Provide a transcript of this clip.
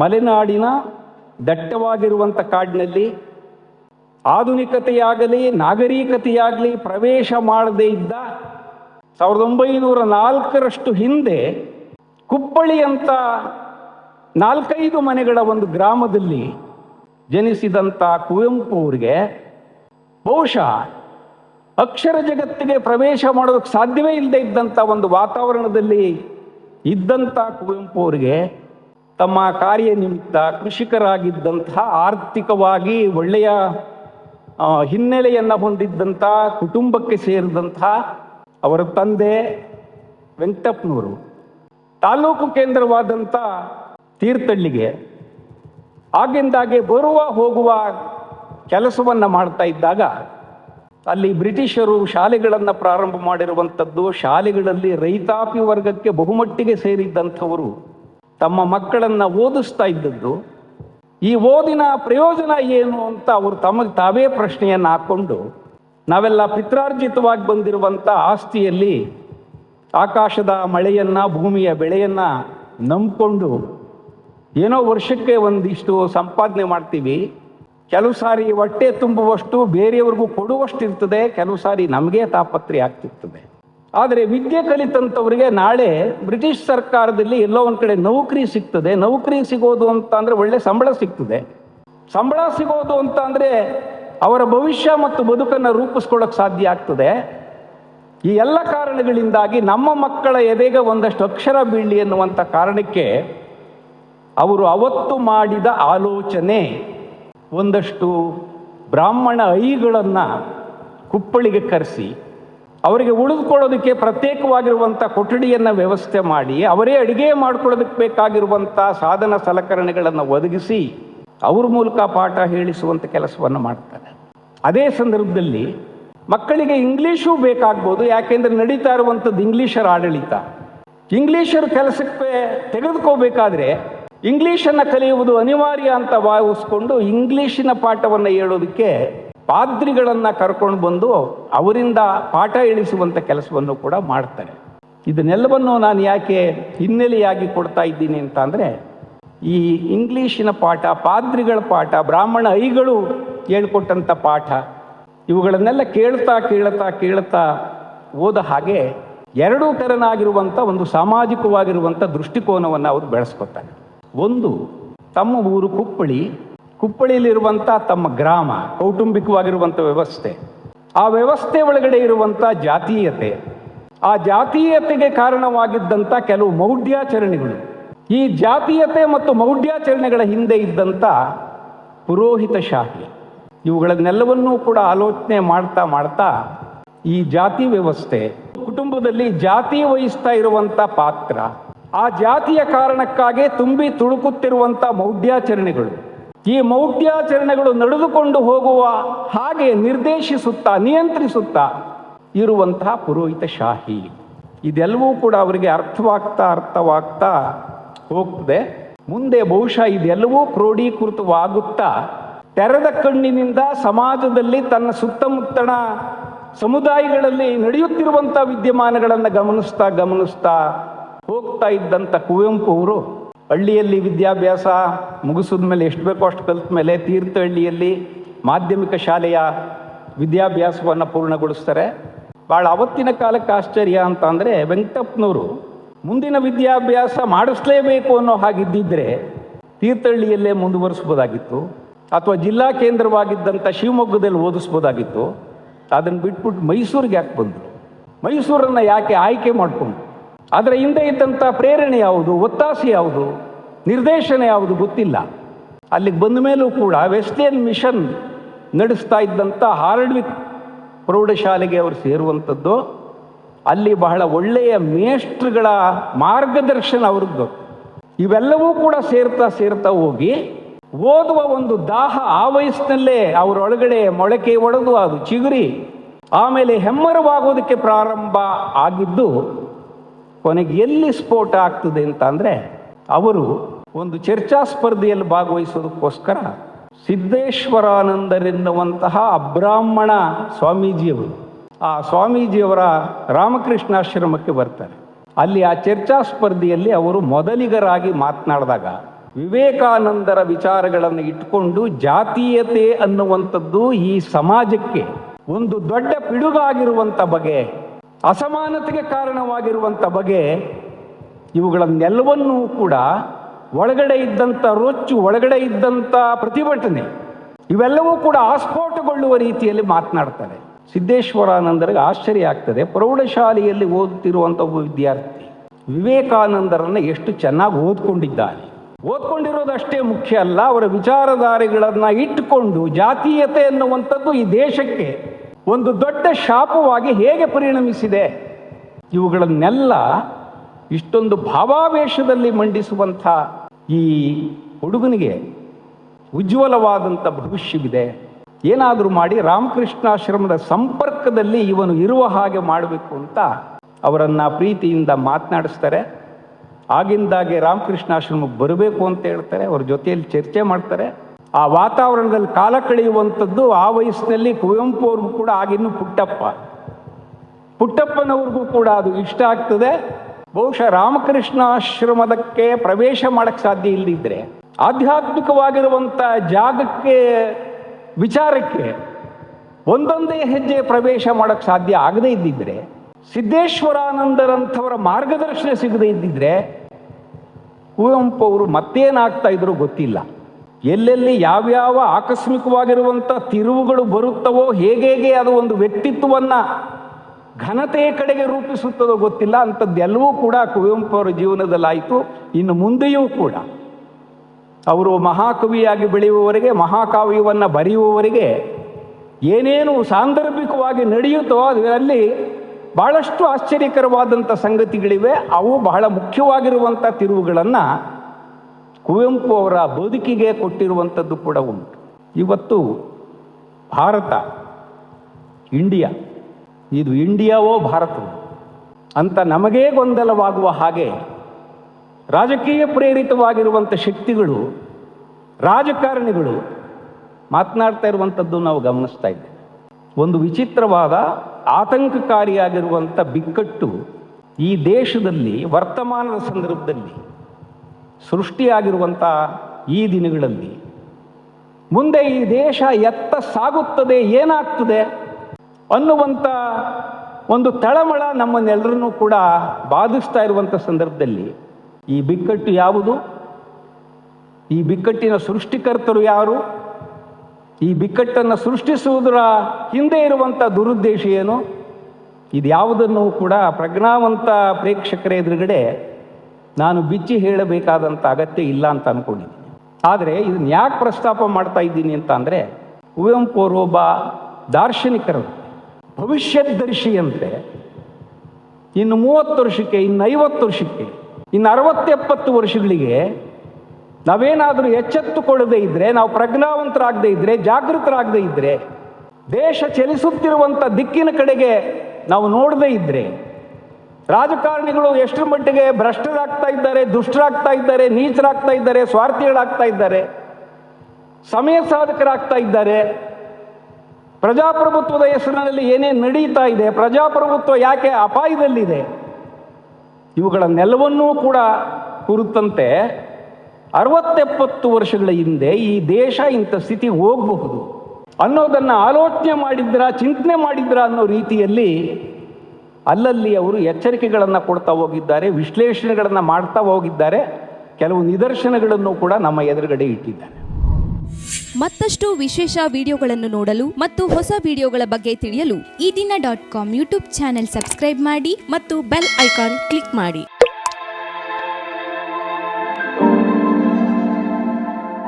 ಮಲೆನಾಡಿನ ದಟ್ಟವಾಗಿರುವಂಥ ಕಾಡಿನಲ್ಲಿ ಆಧುನಿಕತೆಯಾಗಲಿ, ನಾಗರಿಕತೆಯಾಗಲಿ ಪ್ರವೇಶ ಮಾಡದೇ ಇದ್ದ ಸಾವಿರದ ಒಂಬೈನೂರ ನಾಲ್ಕರಷ್ಟು ಹಿಂದೆ ಕುಪ್ಪಳಿ ಅಂತ ನಾಲ್ಕೈದು ಮನೆಗಳ ಒಂದು ಗ್ರಾಮದಲ್ಲಿ ಜನಿಸಿದಂಥ ಕುವೆಂಪು ಅವರಿಗೆ ಬಹುಶಃ ಅಕ್ಷರ ಜಗತ್ತಿಗೆ ಪ್ರವೇಶ ಮಾಡೋದಕ್ಕೆ ಸಾಧ್ಯವೇ ಇಲ್ಲದೆ ಇದ್ದಂಥ ಒಂದು ವಾತಾವರಣದಲ್ಲಿ ಇದ್ದಂಥ ಕುವೆಂಪು ಅವರಿಗೆ ತಮ್ಮ ಕಾರ್ಯನಿಮಿತ್ತ ಕೃಷಿಕರಾಗಿದ್ದಂತಹ ಆರ್ಥಿಕವಾಗಿ ಒಳ್ಳೆಯ ಹಿನ್ನೆಲೆಯನ್ನು ಹೊಂದಿದ್ದಂಥ, ಕುಟುಂಬಕ್ಕೆ ಸೇರಿದಂಥ ಅವರ ತಂದೆ ವೆಂಕಟಪ್ಪನವರು. ತಾಲೂಕು ಕೇಂದ್ರವಾದಂಥ ತೀರ್ಥಳ್ಳಿಗೆ ಆಗಿಂದಾಗೆ ಬರುವ, ಹೋಗುವ ಕೆಲಸವನ್ನು ಮಾಡ್ತಾ ಇದ್ದಾಗ ಅಲ್ಲಿ ಬ್ರಿಟಿಷರು ಶಾಲೆಗಳನ್ನು ಪ್ರಾರಂಭ ಮಾಡಿರುವಂಥದ್ದು, ಶಾಲೆಗಳಲ್ಲಿ ರೈತಾಪಿ ವರ್ಗಕ್ಕೆ ಬಹುಮಟ್ಟಿಗೆ ಸೇರಿದ್ದಂಥವರು ತಮ್ಮ ಮಕ್ಕಳನ್ನು ಓದಿಸ್ತಾ ಇದ್ದದ್ದು. ಈ ಓದಿನ ಪ್ರಯೋಜನ ಏನು ಅಂತ ಅವರು ತಮಗೆ ತಾವೇ ಪ್ರಶ್ನೆಯನ್ನು ಹಾಕ್ಕೊಂಡು, ನಾವೆಲ್ಲ ಪಿತ್ರಾರ್ಜಿತವಾಗಿ ಬಂದಿರುವಂಥ ಆಸ್ತಿಯಲ್ಲಿ ಆಕಾಶದ ಮಳೆಯನ್ನು, ಭೂಮಿಯ ಬೆಳೆಯನ್ನು ನಂಬಿಕೊಂಡು ಏನೋ ವರ್ಷಕ್ಕೆ ಒಂದಿಷ್ಟು ಸಂಪಾದನೆ ಮಾಡ್ತೀವಿ. ಕೆಲವು ಸಾರಿ ಹೊಟ್ಟೆ ತುಂಬುವಷ್ಟು, ಬೇರೆಯವ್ರಿಗೂ ಕೊಡುವಷ್ಟು ಇರ್ತದೆ, ಕೆಲವು ಸಾರಿ ನಮಗೆ ತಾಪತ್ರೆ ಆಗ್ತಿರ್ತದೆ. ಆದರೆ ವಿದ್ಯೆ ಕಲಿತಂಥವ್ರಿಗೆ ನಾಳೆ ಬ್ರಿಟಿಷ್ ಸರ್ಕಾರದಲ್ಲಿ ಎಲ್ಲೋ ಒಂದು ಕಡೆ ನೌಕರಿ ಸಿಗ್ತದೆ. ನೌಕರಿ ಸಿಗೋದು ಅಂತ ಅಂದರೆ ಒಳ್ಳೆ ಸಂಬಳ ಸಿಗ್ತದೆ. ಸಂಬಳ ಸಿಗೋದು ಅಂತ ಅಂದರೆ ಅವರ ಭವಿಷ್ಯ ಮತ್ತು ಬದುಕನ್ನು ರೂಪಿಸ್ಕೊಳ್ಳೋಕೆ ಸಾಧ್ಯ ಆಗ್ತದೆ. ಈ ಎಲ್ಲ ಕಾರಣಗಳಿಂದಾಗಿ ನಮ್ಮ ಮಕ್ಕಳ ಎದೆಗ ಒಂದಷ್ಟು ಅಕ್ಷರ ಬೀಳಿ ಎನ್ನುವಂಥ ಕಾರಣಕ್ಕೆ ಅವರು ಅವತ್ತು ಮಾಡಿದ ಆಲೋಚನೆ ಒಂದಷ್ಟು ಬ್ರಾಹ್ಮಣ ಐಗಳನ್ನು ಕುಪ್ಪಳಿಗೆ ಕರೆಸಿ ಅವರಿಗೆ ಉಳಿದುಕೊಳ್ಳೋದಕ್ಕೆ ಪ್ರತ್ಯೇಕವಾಗಿರುವಂಥ ಕೊಠಡಿಯನ್ನು ವ್ಯವಸ್ಥೆ ಮಾಡಿ, ಅವರೇ ಅಡುಗೆ ಮಾಡ್ಕೊಳ್ಳೋದಕ್ಕೆ ಬೇಕಾಗಿರುವಂಥ ಸಾಧನ ಸಲಕರಣೆಗಳನ್ನು ಒದಗಿಸಿ, ಅವ್ರ ಮೂಲಕ ಪಾಠ ಹೇಳಿಸುವಂಥ ಕೆಲಸವನ್ನು ಮಾಡ್ತಾರೆ. ಅದೇ ಸಂದರ್ಭದಲ್ಲಿ ಮಕ್ಕಳಿಗೆ ಇಂಗ್ಲೀಷು ಬೇಕಾಗ್ಬೋದು, ಯಾಕೆಂದರೆ ನಡೀತಾ ಇರುವಂಥದ್ದು ಇಂಗ್ಲೀಷರ ಆಡಳಿತ. ಇಂಗ್ಲೀಷರ ಕೆಲಸಕ್ಕೆ ತೆಗೆದುಕೋಬೇಕಾದ್ರೆ ಇಂಗ್ಲೀಷನ್ನು ಕಲಿಯುವುದು ಅನಿವಾರ್ಯ ಅಂತ ಭಾವಿಸ್ಕೊಂಡು ಇಂಗ್ಲೀಷಿನ ಪಾಠವನ್ನು ಹೇಳೋದಕ್ಕೆ ಪಾದ್ರಿಗಳನ್ನು ಕರ್ಕೊಂಡು ಬಂದು ಅವರಿಂದ ಪಾಠ ಇಳಿಸುವಂಥ ಕೆಲಸವನ್ನು ಕೂಡ ಮಾಡ್ತಾರೆ. ಇದನ್ನೆಲ್ಲವನ್ನು ನಾನು ಯಾಕೆ ಹಿನ್ನೆಲೆಯಾಗಿ ಕೊಡ್ತಾ ಇದ್ದೀನಿ ಅಂತ ಅಂದರೆ, ಈ ಇಂಗ್ಲೀಷಿನ ಪಾಠ, ಪಾದ್ರಿಗಳ ಪಾಠ, ಬ್ರಾಹ್ಮಣ ಐಗಳು ಹೇಳ್ಕೊಟ್ಟಂಥ ಪಾಠ, ಇವುಗಳನ್ನೆಲ್ಲ ಕೇಳ್ತಾ ಕೇಳ್ತಾ ಕೇಳ್ತಾ ಓದ ಹಾಗೆ ಎರಡೂ ಥರನಾಗಿರುವಂಥ ಒಂದು ಸಾಮಾಜಿಕವಾಗಿರುವಂಥ ದೃಷ್ಟಿಕೋನವನ್ನು ಅವರು ಬೆಳೆಸ್ಕೊತಾರೆ. ಒಂದು, ತಮ್ಮ ಊರು ಕುಪ್ಪಳಿ ಕುಪ್ಪಳಿಯಲ್ಲಿರುವಂಥ ತಮ್ಮ ಗ್ರಾಮ ಕೌಟುಂಬಿಕವಾಗಿರುವಂಥ ವ್ಯವಸ್ಥೆ, ಆ ವ್ಯವಸ್ಥೆ ಒಳಗಡೆ ಇರುವಂಥ ಜಾತೀಯತೆ. ಆ ಜಾತೀಯತೆಗೆ ಕಾರಣವಾಗಿದ್ದಂಥ ಕೆಲವು ಮೌಢ್ಯಾಚರಣೆಗಳು. ಈ ಜಾತೀಯತೆ ಮತ್ತು ಮೌಢ್ಯಾಚರಣೆಗಳ ಹಿಂದೆ ಇದ್ದಂಥ ಪುರೋಹಿತಶಾಹಿ ಇವುಗಳನ್ನೆಲ್ಲವನ್ನೂ ಕೂಡ ಆಲೋಚನೆ ಮಾಡ್ತಾ ಮಾಡ್ತಾ ಈ ಜಾತಿ ವ್ಯವಸ್ಥೆ, ಕುಟುಂಬದಲ್ಲಿ ಜಾತಿ ವಹಿಸ್ತಾ ಇರುವಂಥ ಪಾತ್ರ, ಆ ಜಾತಿಯ ಕಾರಣಕ್ಕಾಗಿ ತುಂಬಿ ತುಳುಕುತ್ತಿರುವಂಥ ಮೌಢ್ಯಾಚರಣೆಗಳು. ಈ ಮೌಢ್ಯಾಚರಣೆಗಳು ನಡೆದುಕೊಂಡು ಹೋಗುವ ಹಾಗೆ ನಿರ್ದೇಶಿಸುತ್ತಾ, ನಿಯಂತ್ರಿಸುತ್ತಾ ಇರುವಂತಹ ಪುರೋಹಿತಶಾಹಿ ಇದೆಲ್ಲವೂ ಕೂಡ ಅವರಿಗೆ ಅರ್ಥವಾಗ್ತಾ ಅರ್ಥವಾಗ್ತಾ ಹೋಗ್ತದೆ. ಮುಂದೆ ಬಹುಶಃ ಇದೆಲ್ಲವೂ ಕ್ರೋಢೀಕೃತವಾಗುತ್ತಾ ತೆರೆದ ಕಣ್ಣಿನಿಂದ ಸಮಾಜದಲ್ಲಿ ತನ್ನ ಸುತ್ತಮುತ್ತಣ ಸಮುದಾಯಗಳಲ್ಲಿ ನಡೆಯುತ್ತಿರುವಂಥ ವಿದ್ಯಮಾನಗಳನ್ನು ಗಮನಿಸ್ತಾ ಗಮನಿಸ್ತಾ ಹೋಗ್ತಾ ಇದ್ದಂಥ ಕುವೆಂಪು ಅವರು ಹಳ್ಳಿಯಲ್ಲಿ ವಿದ್ಯಾಭ್ಯಾಸ ಮುಗಿಸಿದ ಮೇಲೆ ಎಷ್ಟು ಬೇಕೋ ಅಷ್ಟು ಕಲಿತ ಮೇಲೆ ತೀರ್ಥಹಳ್ಳಿಯಲ್ಲಿ ಮಾಧ್ಯಮಿಕ ಶಾಲೆಯ ವಿದ್ಯಾಭ್ಯಾಸವನ್ನು ಪೂರ್ಣಗೊಳಿಸ್ತಾರೆ. ಭಾಳ ಅವತ್ತಿನ ಕಾಲಕ್ಕೆ ಆಶ್ಚರ್ಯ ಅಂತ ಅಂದರೆ ವೆಂಕಟಪ್ಪನವರು ಮುಂದಿನ ವಿದ್ಯಾಭ್ಯಾಸ ಮಾಡಿಸ್ಲೇಬೇಕು ಅನ್ನೋ ಹಾಗಿದ್ದಿದ್ರೆ ತೀರ್ಥಹಳ್ಳಿಯಲ್ಲೇ ಮುಂದುವರಿಸ್ಬೋದಾಗಿತ್ತು, ಅಥವಾ ಜಿಲ್ಲಾ ಕೇಂದ್ರವಾಗಿದ್ದಂಥ ಶಿವಮೊಗ್ಗದಲ್ಲಿ ಓದಿಸ್ಬೋದಾಗಿತ್ತು. ಅದನ್ನು ಬಿಟ್ಬಿಟ್ಟು ಮೈಸೂರಿಗೆ ಯಾಕೆ ಬಂದರು? ಮೈಸೂರನ್ನು ಯಾಕೆ ಆಯ್ಕೆ ಮಾಡಿಕೊಂಡು ಅದರ ಹಿಂದೆ ಇದ್ದಂಥ ಪ್ರೇರಣೆ ಯಾವುದು, ಒತ್ತಾಸೆ ಯಾವುದು, ನಿರ್ದೇಶನ ಯಾವುದು ಗೊತ್ತಿಲ್ಲ. ಅಲ್ಲಿಗೆ ಬಂದ ಮೇಲೂ ಕೂಡ ವೆಸ್ಟರ್ನ್ ಮಿಷನ್ ನಡೆಸ್ತಾ ಇದ್ದಂಥ ಹಾರ್ಡ್ವಿಕ್ ಪ್ರೌಢಶಾಲೆಗೆ ಅವರು ಸೇರುವಂಥದ್ದು, ಅಲ್ಲಿ ಬಹಳ ಒಳ್ಳೆಯ ಮೇಷ್ಟ್ರುಗಳ ಮಾರ್ಗದರ್ಶನ ಅವ್ರದ್ದು ಇವೆಲ್ಲವೂ ಕೂಡ ಸೇರ್ತಾ ಸೇರ್ತಾ ಹೋಗಿ ಓದುವ ಒಂದು ದಾಹ ಆ ವಯಸ್ಸಿನಲ್ಲೇ ಅವರೊಳಗಡೆ ಮೊಳಕೆ ಒಡೆದು ಅದು ಚಿಗುರಿ, ಆಮೇಲೆ ಹೆಮ್ಮರವಾಗೋದಕ್ಕೆ ಪ್ರಾರಂಭ ಆಗಿದ್ದು ಕೊನೆಗೆ ಎಲ್ಲಿ ಸ್ಫೋಟ ಆಗ್ತದೆ ಅಂತ ಅಂದರೆ ಅವರು ಒಂದು ಚರ್ಚಾ ಸ್ಪರ್ಧೆಯಲ್ಲಿ ಭಾಗವಹಿಸೋದಕ್ಕೋಸ್ಕರ ಸಿದ್ದೇಶ್ವರಾನಂದರೆನ್ನುವಂತಹ ಅಬ್ರಾಹ್ಮಣ ಸ್ವಾಮೀಜಿಯವರು, ಆ ಸ್ವಾಮೀಜಿಯವರ ರಾಮಕೃಷ್ಣಾಶ್ರಮಕ್ಕೆ ಬರ್ತಾರೆ. ಅಲ್ಲಿ ಆ ಚರ್ಚಾ ಸ್ಪರ್ಧೆಯಲ್ಲಿ ಅವರು ಮೊದಲಿಗರಾಗಿ ಮಾತನಾಡಿದಾಗ ವಿವೇಕಾನಂದರ ವಿಚಾರಗಳನ್ನು ಇಟ್ಕೊಂಡು ಜಾತೀಯತೆ ಅನ್ನುವಂಥದ್ದು ಈ ಸಮಾಜಕ್ಕೆ ಒಂದು ದೊಡ್ಡ ಪಿಡುಗಾಗಿರುವಂಥ ಬಗೆ ಅಸಮಾನತೆಗೆ ಕಾರಣವಾಗಿರುವಂಥ ಬಗೆ ಇವುಗಳನ್ನೆಲ್ಲವನ್ನೂ ಕೂಡ ಒಳಗಡೆ ಇದ್ದಂಥ ರೊಚ್ಚು, ಒಳಗಡೆ ಇದ್ದಂಥ ಪ್ರತಿಭಟನೆ, ಇವೆಲ್ಲವೂ ಕೂಡ ಆಸ್ಫೋಟಗೊಳ್ಳುವ ರೀತಿಯಲ್ಲಿ ಮಾತನಾಡ್ತಾರೆ. ಸಿದ್ದೇಶ್ವರಾನಂದರಿಗೆ ಆಶ್ಚರ್ಯ ಆಗ್ತದೆ. ಪ್ರೌಢಶಾಲೆಯಲ್ಲಿ ಓದುತ್ತಿರುವಂಥ ಒಬ್ಬ ವಿದ್ಯಾರ್ಥಿ ವಿವೇಕಾನಂದರನ್ನು ಎಷ್ಟು ಚೆನ್ನಾಗಿ ಓದ್ಕೊಂಡಿದ್ದಾನೆ. ಓದ್ಕೊಂಡಿರೋದಷ್ಟೇ ಮುಖ್ಯ ಅಲ್ಲ, ಅವರ ವಿಚಾರಧಾರೆಗಳನ್ನು ಇಟ್ಟುಕೊಂಡು ಜಾತೀಯತೆ ಅನ್ನುವಂಥದ್ದು ಈ ದೇಶಕ್ಕೆ ಒಂದು ದೊಡ್ಡ ಶಾಪವಾಗಿ ಹೇಗೆ ಪರಿಣಮಿಸಿದೆ? ಇವುಗಳನ್ನೆಲ್ಲ ಇಷ್ಟೊಂದು ಭಾವಾವೇಶದಲ್ಲಿ ಮಂಡಿಸುವಂಥ ಈ ಹುಡುಗನಿಗೆ ಉಜ್ವಲವಾದಂಥ ಭವಿಷ್ಯವಿದೆ. ಏನಾದರೂ ಮಾಡಿ ರಾಮಕೃಷ್ಣಾಶ್ರಮದ ಸಂಪರ್ಕದಲ್ಲಿ ಇವನು ಇರುವ ಹಾಗೆ ಮಾಡಬೇಕು ಅಂತ ಅವರನ್ನು ಪ್ರೀತಿಯಿಂದ ಮಾತನಾಡಿಸ್ತಾರೆ. ಆಗಿಂದಾಗೆ ರಾಮಕೃಷ್ಣಾಶ್ರಮಕ್ಕೆ ಬರಬೇಕು ಅಂತ ಹೇಳ್ತಾರೆ. ಅವ್ರ ಜೊತೆಯಲ್ಲಿ ಚರ್ಚೆ ಮಾಡ್ತಾರೆ. ಆ ವಾತಾವರಣದಲ್ಲಿ ಕಾಲ ಕಳೆಯುವಂಥದ್ದು ಆ ವಯಸ್ಸಿನಲ್ಲಿ ಕುವೆಂಪು ಅವ್ರಿಗೂ ಕೂಡ ಆಗಿನ್ನು ಪುಟ್ಟಪ್ಪ. ಪುಟ್ಟಪ್ಪನವ್ರಿಗೂ ಕೂಡ ಅದು ಇಷ್ಟ ಆಗ್ತದೆ. ಬಹುಶಃ ರಾಮಕೃಷ್ಣಾಶ್ರಮದಕ್ಕೆ ಪ್ರವೇಶ ಮಾಡಕ್ಕೆ ಸಾಧ್ಯ ಇಲ್ಲದಿದ್ದರೆ ಆಧ್ಯಾತ್ಮಿಕವಾಗಿರುವಂಥ ಜಾಗಕ್ಕೆ, ವಿಚಾರಕ್ಕೆ ಒಂದೊಂದೇ ಹೆಜ್ಜೆ ಪ್ರವೇಶ ಮಾಡಕ್ಕೆ ಸಾಧ್ಯ ಆಗದೇ ಇದ್ದಿದ್ರೆ, ಸಿದ್ದೇಶ್ವರಾನಂದರಂಥವರ ಮಾರ್ಗದರ್ಶನ ಸಿಗದೇ ಇದ್ದಿದ್ರೆ ಕುವೆಂಪು ಅವರು ಮತ್ತೇನಾಗ್ತಾ ಇದ್ರು ಗೊತ್ತಿಲ್ಲ. ಎಲ್ಲೆಲ್ಲಿ ಯಾವ್ಯಾವ ಆಕಸ್ಮಿಕವಾಗಿರುವಂಥ ತಿರುವುಗಳು ಬರುತ್ತವೋ ಹೇಗೆ ಹೇಗೆ ಅದು ಒಂದು ವ್ಯಕ್ತಿತ್ವವನ್ನು ಘನತೆಯ ಕಡೆಗೆ ರೂಪಿಸುತ್ತದೋ ಗೊತ್ತಿಲ್ಲ. ಅಂಥದ್ದೆಲ್ಲವೂ ಕೂಡ ಕುವೆಂಪು ಅವರ ಜೀವನದಲ್ಲಾಯಿತು. ಇನ್ನು ಮುಂದೆಯೂ ಕೂಡ ಅವರು ಮಹಾಕವಿಯಾಗಿ ಬೆಳೆಯುವವರೆಗೆ, ಮಹಾಕಾವ್ಯವನ್ನು ಬರೆಯುವವರೆಗೆ ಏನೇನು ಸಾಂದರ್ಭಿಕವಾಗಿ ನಡೆಯುತ್ತೋ ಅದರಲ್ಲಿ ಬಹಳಷ್ಟು ಆಶ್ಚರ್ಯಕರವಾದಂಥ ಸಂಗತಿಗಳಿವೆ. ಅವು ಬಹಳ ಮುಖ್ಯವಾಗಿರುವಂಥ ತಿರುವುಗಳನ್ನು ಕುವೆಂಪು ಅವರ ಬದುಕಿಗೆ ಕೊಟ್ಟಿರುವಂಥದ್ದು ಕೂಡ ಉಂಟು. ಇವತ್ತು ಭಾರತ, ಇಂಡಿಯಾ, ಇದು ಇಂಡಿಯಾವೋ ಭಾರತವೋ ಅಂತ ನಮಗೇ ಗೊಂದಲವಾಗುವ ಹಾಗೆ ರಾಜಕೀಯ ಪ್ರೇರಿತವಾಗಿರುವಂಥ ಶಕ್ತಿಗಳು, ರಾಜಕಾರಣಿಗಳು ಮಾತನಾಡ್ತಾ ಇರುವಂಥದ್ದು ನಾವು ಗಮನಿಸ್ತಾ ಇದ್ದೇವೆ. ಒಂದು ವಿಚಿತ್ರವಾದ ಆತಂಕಕಾರಿಯಾಗಿರುವಂಥ ಬಿಕ್ಕಟ್ಟು ಈ ದೇಶದಲ್ಲಿ, ವರ್ತಮಾನದ ಸಂದರ್ಭದಲ್ಲಿ ಸೃಷ್ಟಿಯಾಗಿರುವಂಥ ಈ ದಿನಗಳಲ್ಲಿ. ಮುಂದೆ ಈ ದೇಶ ಎತ್ತ ಸಾಗುತ್ತದೆ, ಏನಾಗ್ತದೆ ಅನ್ನುವಂಥ ಒಂದು ತಳಮಳ ನಮ್ಮನ್ನೆಲ್ಲರನ್ನೂ ಕೂಡ ಬಾಧಿಸ್ತಾ ಇರುವಂಥ ಸಂದರ್ಭದಲ್ಲಿ ಈ ಬಿಕ್ಕಟ್ಟು ಯಾವುದು? ಈ ಬಿಕ್ಕಟ್ಟಿನ ಸೃಷ್ಟಿಕರ್ತರು ಯಾರು? ಈ ಬಿಕ್ಕಟ್ಟನ್ನು ಸೃಷ್ಟಿಸುವುದರ ಹಿಂದೆ ಇರುವಂಥ ದುರುದ್ದೇಶ ಏನು? ಇದ್ಯಾವುದನ್ನು ಕೂಡ ಪ್ರಜ್ಞಾವಂತ ಪ್ರೇಕ್ಷಕರ ಎದುರುಗಡೆ ನಾನು ಬಿಚ್ಚಿ ಹೇಳಬೇಕಾದಂಥ ಅಗತ್ಯ ಇಲ್ಲ ಅಂತ ಅಂದ್ಕೊಂಡಿದ್ದೀನಿ ಆದರೆ ಇದನ್ನ ಯಾಕೆ ಪ್ರಸ್ತಾಪ ಮಾಡ್ತಾ ಇದ್ದೀನಿ ಅಂತ ಅಂದರೆ ಕುವೆಂಪು ಒಬ್ಬ ದಾರ್ಶನಿಕರು ಭವಿಷ್ಯದರ್ಶಿಯಂತೆ ಇನ್ನು ಮೂವತ್ತು ವರ್ಷಕ್ಕೆ, ಇನ್ನು ಐವತ್ತು ವರ್ಷಕ್ಕೆ, ಇನ್ನು ಅರವತ್ತೆಪ್ಪತ್ತು ವರ್ಷಗಳಿಗೆ ನಾವೇನಾದರೂ ಎಚ್ಚೆತ್ತುಕೊಳ್ಳದೆ ಇದ್ದರೆ ನಾವು ಪ್ರಜ್ಞಾವಂತರಾಗದೇ ಇದ್ದರೆ ಜಾಗೃತರಾಗದೇ ಇದ್ದರೆ ದೇಶ ಚಲಿಸುತ್ತಿರುವಂಥ ದಿಕ್ಕಿನ ಕಡೆಗೆ ನಾವು ನೋಡದೇ ಇದ್ದರೆ ರಾಜಕಾರಣಿಗಳು ಎಷ್ಟರ ಮಟ್ಟಿಗೆ ಭ್ರಷ್ಟರಾಗ್ತಾ ಇದ್ದಾರೆ, ದುಷ್ಟರಾಗ್ತಾ ಇದ್ದಾರೆ, ನೀಚರಾಗ್ತಾ ಇದ್ದಾರೆ, ಸ್ವಾರ್ಥಿಗಳಾಗ್ತಾ ಇದ್ದಾರೆ, ಸಮಯ ಸಾಧಕರಾಗ್ತಾ ಇದ್ದಾರೆ, ಪ್ರಜಾಪ್ರಭುತ್ವದ ಹೆಸರಿನಲ್ಲಿ ಏನೇನು ನಡೀತಾ ಇದೆ, ಪ್ರಜಾಪ್ರಭುತ್ವ ಯಾಕೆ ಅಪಾಯದಲ್ಲಿದೆ? ಇವುಗಳ ನೆಲವನ್ನೂ ಕೂಡ ಕುರಿತಂತೆ ಅರವತ್ತೆಪ್ಪತ್ತು ವರ್ಷಗಳ ಹಿಂದೆ ಈ ದೇಶ ಇಂಥ ಸ್ಥಿತಿ ಹೋಗಬಹುದು ಅನ್ನೋದನ್ನು ಆಲೋಚನೆ ಮಾಡಿದ್ರ, ಚಿಂತನೆ ಮಾಡಿದ್ರ ಅನ್ನೋ ರೀತಿಯಲ್ಲಿ ಅಲ್ಲಲ್ಲಿ ಅವರು ಎಚ್ಚರಿಕೆಗಳನ್ನು ಕೊಡ್ತಾ ಹೋಗಿದ್ದಾರೆ, ವಿಶ್ಲೇಷಣೆಗಳನ್ನು ಮಾಡ್ತಾ ಹೋಗಿದ್ದಾರೆ, ಕೆಲವು ನಿದರ್ಶನಗಳನ್ನು ಕೂಡ ನಮ್ಮ ಎದುರುಗಡೆ ಇಟ್ಟಿದ್ದಾರೆ. ಮತ್ತಷ್ಟು ವಿಶೇಷ ವಿಡಿಯೋಗಳನ್ನು ನೋಡಲು ಮತ್ತು ಹೊಸ ವಿಡಿಯೋಗಳ ಬಗ್ಗೆ ತಿಳಿಯಲು Ee Dina dot com YouTube channel subscribe ಮಾಡಿ ಮತ್ತು ಬೆಲ್ ಐಕಾನ್ ಕ್ಲಿಕ್ ಮಾಡಿ.